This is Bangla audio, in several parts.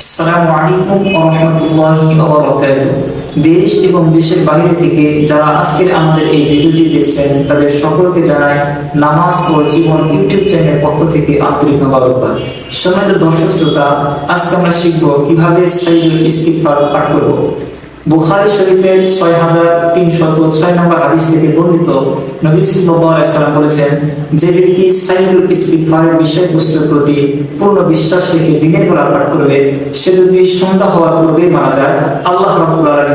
আসসালামু আলাইকুম রাহমাতুল্লাহি ওয়া বারাকাতুহু। দেশ এবং দেশের বাইরে থেকে যারা আজকের আমাদের এই ভিডিওটি দেখছেন, তাদের সকলকে জানাই নামাজ ও জীবন ইউটিউব চ্যানেলের পক্ষ থেকে আন্তরিক মোবারকবাদ। সম্মানিত দর্শক শ্রোতা, আজকে আমরা শিখব কীভাবে সাইদুল ইস্তিগফার পাঠ করব। বুখারী শরীফের ছয় হাজার তিনশত ছয় নম্বর হাদিস থেকে বর্ণিত নবী বলেছেন, যে ব্যক্তি সাইদুল ইস্তিগফারের বিষয়বস্তুর প্রতি পূর্ণ বিশ্বাস রেখে দিনের বেলা পাঠ করবে, সে যদি সন্ধ্যা হওয়ার পূর্বে মারা যায়, আল্লাহ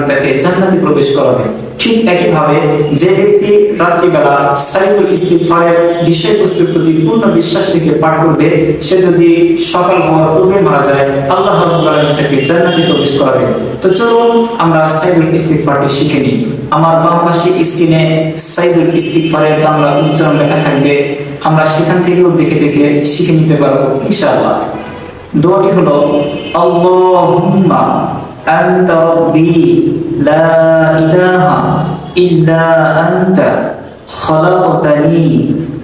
তাকে জান্নাতে প্রবেশ করাবে। ঠিক একইভাবে যে ব্যক্তি রাত্রিবেলা সাইদুল ইস্তিগফারের বিষয়বস্তুর প্রতি পূর্ণ বিশ্বাস রেখে পাঠ করবে, সে যদি সকাল হওয়ার পূর্বে মারা যায় জান্নাতে প্রবেশ করাবে। তো চলুন আমরা সাইদুল ইস্তিগফারটি শিখে নিই। আমার বাম পাশে স্ক্রিনে সাইদুল ইস্তিগফারের বাংলা উচ্চারণ লেখা থাকবে। আমরা সেখান থেকেও দেখে দেখে শিখে নিতে পারব, ইনশাআল্লাহ। দোয়াটি হলো, আল্লাহুম্মা আনতা রাব্বি লা ইলাহা ইল্লা আনতা খলাকতানি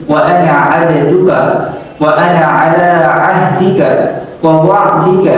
ওয়া আনা আবদুকা ওয়া আনা আলা আহদিকা ওয়া ওয়া'দিকা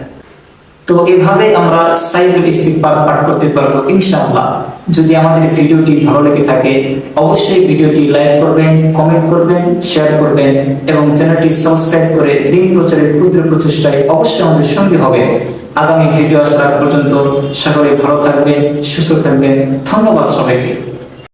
তো এভাবে আমরা সাইদুল ইস্তিগফার পাঠ করতে পারব, ইনশাআল্লাহ। যদি আমাদের ভিডিওটি ভালো লেগে থাকে, অবশ্যই ভিডিওটি লাইক করবেন, কমেন্ট করবেন, শেয়ার করবেন এবং চ্যানেলটি সাবস্ক্রাইব করে দিন প্রচারের ক্ষুদ্র প্রচেষ্টায় অবশ্যই আমাদের সঙ্গে হবে। আগামী ভিডিও আসার পর্যন্ত সকলে ভালো থাকবেন, সুস্থ থাকবেন। ধন্যবাদ সবাইকে।